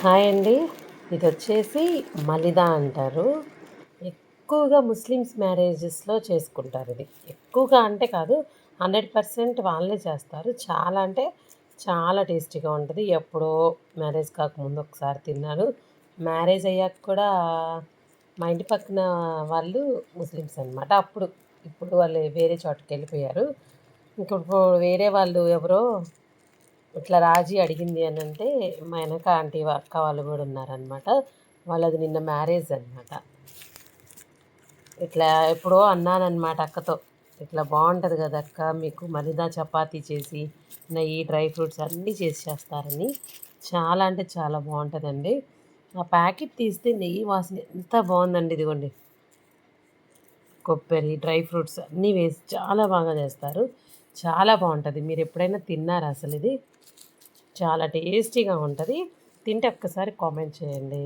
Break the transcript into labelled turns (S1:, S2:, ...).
S1: Hi అండి. ఇది వచ్చేసి మలిదా అంటారు. ఎక్కువగా ముస్లిమ్స్ మ్యారేజెస్లో చేసుకుంటారు ఇది. ఎక్కువగా అంటే కాదు హండ్రెడ్ పర్సెంట్ వాళ్ళే చేస్తారు. చాలా అంటే చాలా టేస్టీగా ఉంటుంది. ఎప్పుడో మ్యారేజ్ కాకముందు ఒకసారి తిన్నాను. మ్యారేజ్ అయ్యాక కూడా మా ఇంటి పక్కన వాళ్ళు ముస్లిమ్స్ అనమాట అప్పుడు ఇప్పుడు వాళ్ళు వేరే చోటుకి వెళ్ళిపోయారు ఇంకొక వేరే వాళ్ళు ఎవరో ఇట్లా రాజీ అడిగింది అని అంటే మా వెనక ఆంటీ అక్క వాళ్ళు కూడా ఉన్నారనమాట వాళ్ళది నిన్న మ్యారేజ్ అనమాట ఇట్లా ఎప్పుడో అన్నానమాట అక్కతో. ఇట్లా బాగుంటుంది కదా అక్క మీకు మలిదా చపాతీ చేసి నెయ్యి డ్రై ఫ్రూట్స్ అన్నీ చేసి చేస్తారని. చాలా అంటే చాలా బాగుంటుందండి. ఆ ప్యాకెట్ తీస్తే నెయ్యి వాసన ఎంత బాగుందండి ఇదిగోండి. కొబ్బరి డ్రై ఫ్రూట్స్ అన్నీ వేసి చాలా బాగా చేస్తారు. చాలా బాగుంటుంది. మీరు ఎప్పుడైనా తిన్నారా అసలు ఇది? చాలా టేస్టీగా ఉంటుంది. తింటే ఒక్కసారి కామెంట్ చేయండి.